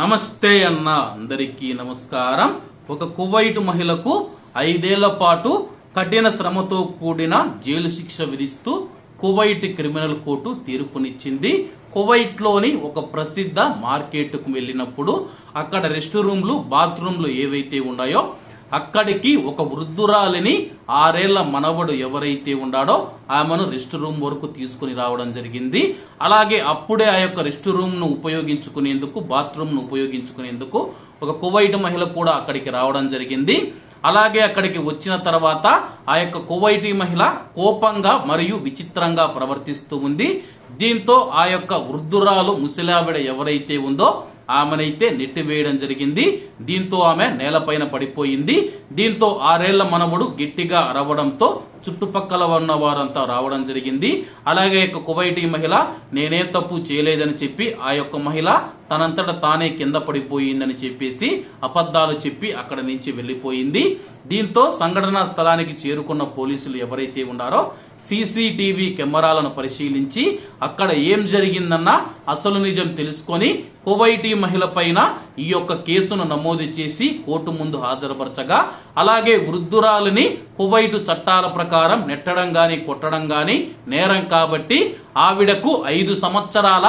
నమస్తే అన్న అందరికీ నమస్కారం. ఒక కువైట్ మహిళకు ఐదేళ్ళ పాటు కఠిన శ్రమతో కూడిన జైలు శిక్ష విధిస్తూ కువైట్ క్రిమినల్ కోర్టు తీర్పునిచ్చింది. కువైట్లోని ఒక ప్రసిద్ధ మార్కెట్కు వెళ్ళినప్పుడు అక్కడ రెస్ట్ రూమ్లు బాత్రూమ్లు ఏవైతే ఉన్నాయో అక్కడికి ఒక వృద్ధురాలిని ఆరేళ్ళ మనవడు ఎవరైతే ఉన్నాడో ఆమెను రెస్ట్ రూమ్ వరకు తీసుకుని రావడం జరిగింది. అలాగే అప్పుడే ఆ యొక్క రెస్ట్ రూమ్ను ఉపయోగించుకునేందుకు బాత్రూమ్ను ఉపయోగించుకునేందుకు ఒక కువైట్ మహిళ కూడా అక్కడికి రావడం జరిగింది. అలాగే అక్కడికి వచ్చిన తర్వాత ఆ యొక్క కువైటీ మహిళ కోపంగా మరియు విచిత్రంగా ప్రవర్తిస్తూ ఉంది. దీంతో ఆ యొక్క వృద్ధురాలు ముసలావిడ ఎవరైతే ఉందో ఆమెనైతే నెట్టివేయడం జరిగింది. దీంతో ఆమె నేలపైన పడిపోయింది. దీంతో ఆరేళ్ళ మనవడు గట్టిగా అరవడంతో చుట్టుపక్కల ఉన్న వారంతా రావడం జరిగింది. అలాగే యొక్క కువైటీ మహిళ నేనే తప్పు చేయలేదని చెప్పి ఆ యొక్క మహిళ తనంతట తానే కింద పడిపోయిందని చెప్పేసి అబద్ధాలు చెప్పి అక్కడ నుంచి వెళ్ళిపోయింది దీంతో సంఘటనా స్థలానికి చేరుకున్న పోలీసులు ఎవరైతే ఉన్నారో సీసీటీవీ కెమెరాలను పరిశీలించి అక్కడ ఏం జరిగిందన్న అసలు నిజం తెలుసుకొని కువైటీ మహిళ పైన ఈ యొక్క కేసును నమోదు చేసి కోర్టు ముందు హాజరుపరచగా అలాగే వృద్ధురాలిని కువైటు చట్టాల ప్రకారం నెట్టడం గాని కొట్టడం గాని నేరం కాబట్టి ఆవిడకు ఐదు సంవత్సరాల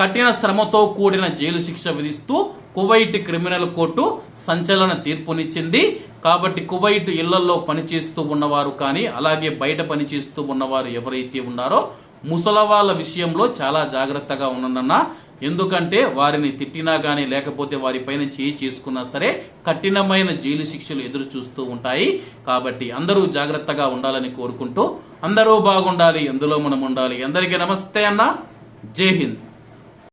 కఠిన శ్రమతో కూడిన జైలు శిక్ష విధిస్తూ కువైట్ క్రిమినల్ కోర్టు సంచలన తీర్పునిచ్చింది. కాబట్టి కువైట్ ఇళ్ళలో పనిచేస్తూ ఉన్నవారు కానీ అలాగే బయట పనిచేస్తూ ఉన్నవారు ఎవరైతే ఉన్నారో ముసలవాళ్ళ విషయంలో చాలా జాగ్రత్తగా ఉండనన్నా ఎందుకంటే వారిని తిట్టినా గానీ లేకపోతే వారిపైన చేయి చేసుకున్నా సరే కఠినమైన జైలు శిక్షలు ఎదురు చూస్తూ ఉంటాయి. కాబట్టి అందరూ జాగ్రత్తగా ఉండాలని కోరుకుంటూ అందరూ బాగుండాలి ఎందులో మనం ఉండాలి. అందరికీ నమస్తే అన్న. జై హింద్.